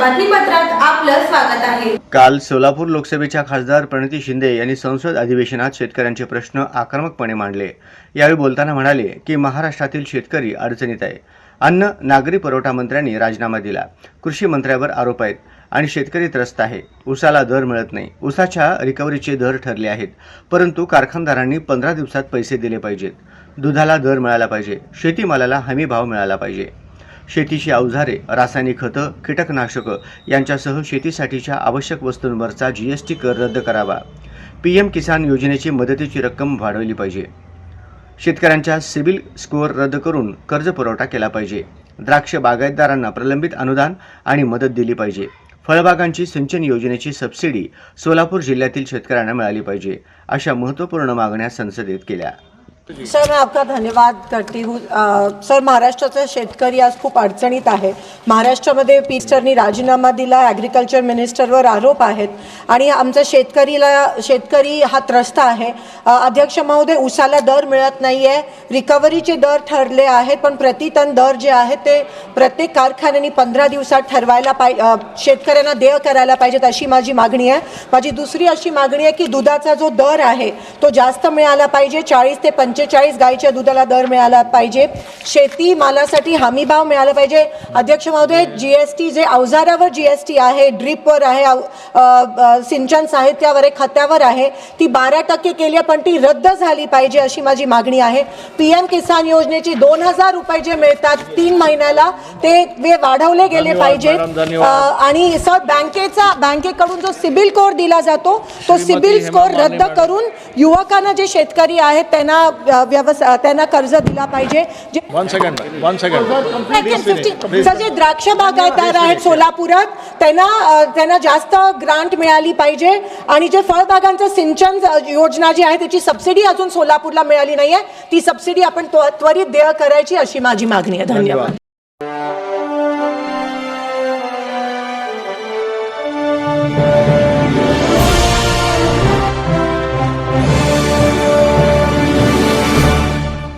बातमीपत्रात आपलं स्वागत आहे. काल सोलापूर लोकसभेच्या खासदार प्रणिती शिंदे यांनी संसद अधिवेशनात शेतकऱ्यांचे प्रश्न आक्रमकपणे मांडले. यावेळी बोलताना म्हणाले की महाराष्ट्रातील शेतकरी अडचणीत आहे. अन्न नागरी पुरवठा मंत्र्यांनी राजीनामा दिला. कृषी मंत्र्यावर आरोप आहेत आणि शेतकरी त्रस्त आहे. उसाला दर मिळत नाही. उसाच्या रिकव्हरीचे दर ठरले आहेत. परंतु कारखानदारांनी पंधरा दिवसात पैसे दिले पाहिजेत. दुधाला दर मिळाला पाहिजे. शेतीमालाला हमी भाव मिळाला पाहिजे. शेतीची अवजारे रासायनिक खतं कीटकनाशकं यांच्यासह शेतीसाठीच्या आवश्यक वस्तूंवरचा जीएसटी कर रद्द करावा. पीएम किसान योजनेची मदतीची रक्कम वाढवली पाहिजे. शेतकऱ्यांच्या सिबिल स्कोअर रद्द करून कर्ज पुरवठा केला पाहिजे. द्राक्ष बागायतदारांना प्रलंबित अनुदान आणि मदत दिली पाहिजे. फळबागांची सिंचन योजनेची सबसिडी सोलापूर जिल्ह्यातील शेतकऱ्यांना मिळाली पाहिजे अशा महत्त्वपूर्ण मागण्या संसदेत केल्या. सर मैं आपका धन्यवाद करती हूँ। सर महाराष्ट्राचा शेतकरी आज खूप अडचणीत आहे. महाराष्ट्रामध्ये पीचरनी राजीनामा दिला ॲग्रिकल्चर मिनिस्टरवर आरोप आहेत. आणि आमचा शेतकरीला शेतकरी हा त्रस्त आहे. अध्यक्ष महोदय उसाला दर मिळत नाही आहे रिकव्हरीचे दर ठरले आहेत पण प्रतिटन दर जे आहे ते प्रत्येक कारखान्याने पंधरा दिवसात ठरवायला पाहि शेतकऱ्यांना देय करायला पाहिजेत अशी माझी मागणी आहे. माझी दुसरी अशी मागणी आहे की दुधाचा जो दर आहे तो जास्त मिळाला पाहिजे. चाळीस ते पंचेचाळीस गाईच्या दुधाला दर मिळाला पाहिजे. शेती मालासाठी हमी भाव मिळाला पाहिजे. अध्यक्ष महोदय जी एस टी जे अवजारावर जी एस टी आहे ड्रीपवर आहे सिंचन साहित्यावर आहे खत्यावर आहे ती बारा टक्के केली आहे पण ती रद्द झाली पाहिजे अशी माझी मागणी आहे. पी एम किसान योजनेची दोन हजार रुपये जे मिळतात तीन महिन्याला ते वाढवले गेले पाहिजेत आणि सर बँकेचा बँकेकडून जो सिबिल स्कोर दिला जातो तो सिबिल स्कोर रद्द. करून युवकांना जे शेतकरी आहेत त्यांना व्यवसाय त्यांना कर्ज दिला पाहिजे. जे one second one second sir जे द्राक्ष बागायतदार आहेत सोलापुरात त्यांना त्यांना जास्त ग्रांट मिळाली पाहिजे. आणि जे फळबागांचं सिंचन योजना जी आहे त्याची सबसिडी अजून सोलापूरला मिळाली नाहीये. ती सबसिडी आपण त्व- त्वरित देय करायची अशी माझी मागणी आहे. धन्यवाद.